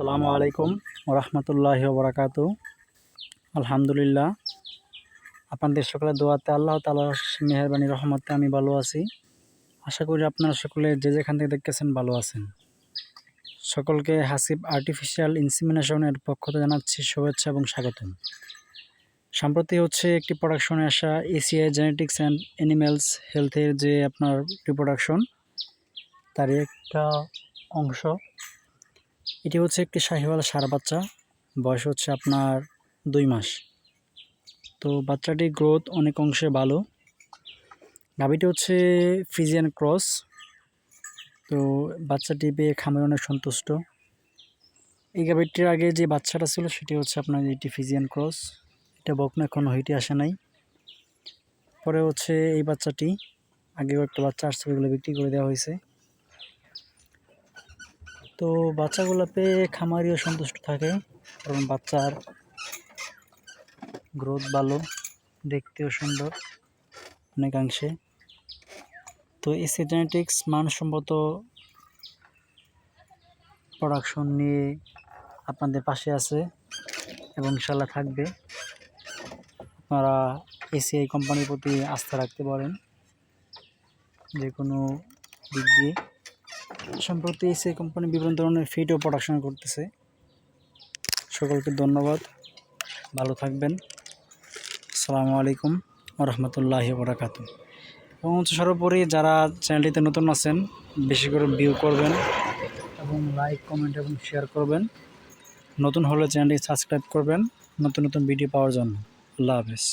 আসসালামু আলাইকুম রহমতুল্লাহ বরাকাত আলহামদুলিল্লাহ। আপনাদের সকলের দোয়াতে আল্লাহ তালার মেহরবানি, রহমতে আমি ভালো আছি। আশা করি আপনারা সকলে যে যেখান থেকে দেখতেছেন ভালো আছেন। সকলকে হাসিব আর্টিফিশিয়াল ইনসিমিনেশনের পক্ষ থেকে জানাচ্ছি শুভেচ্ছা এবং স্বাগতম। সম্প্রতি হচ্ছে একটি প্রোডাকশনে আসা এসিআই জেনেটিক্স অ্যান্ড অ্যানিম্যালস হেলথের যে আপনার রিপ্রোডাকশন, তারই একটা অংশ এটি হচ্ছে একটি শাহিওয়াল সার বাচ্চা। বয়স হচ্ছে আপনার দুই মাস। তো বাচ্চাটির গ্রোথ অনেক অংশে ভালো। গাভিটি হচ্ছে ফ্রিজিয়ান ক্রস তো বাচ্চাটি পেয়ে খামার অনেক সন্তুষ্ট। এই গাভিটির আগে যে বাচ্চাটা ছিল সেটি হচ্ছে আপনার এটি ফিজিয়ান ক্রস এটা বকনা এখনও হইতে আসে নাই। পরে হচ্ছে এই বাচ্চাটি, আগেও একটা বাচ্চা আসছে ওইগুলো বিক্রি করে দেওয়া হয়েছে। তো বাচ্চাগুলো পেয়ে খামারিও সন্তুষ্ট থাকে, কারণ বাচ্চার গ্রোথ ভালো, দেখতেও সুন্দর অনেকাংশে। তো এসি জেনেটিক্স মানসম্মত প্রোডাকশন নিয়ে আপনাদের পাশে আছে এবং ইনশাল্লাহ থাকবে। আপনারা এসিআই কোম্পানির প্রতি আস্থা রাখতে পারেন যে কোনো দিক দিয়ে। সম্প্রতি এসিআই কোম্পানি বিভিন্ন ধরনের ফিডও প্রোডাকশন করতেছে। সকলকে ধন্যবাদ। ভালো থাকবেন। আসসালামু আলাইকুম রহমতুল্লাহ বরাকাত এবং হচ্ছে সর্বোপরি যারা চ্যানেলটিতে নতুন আছেন, বেশি করে ভিউ করবেন এবং লাইক কমেন্ট এবং শেয়ার করবেন। নতুন হলে চ্যানেলটি সাবস্ক্রাইব করবেন। নতুন নতুন ভিডিও পাওয়ার জন্য। আল্লাহ হাফেজ।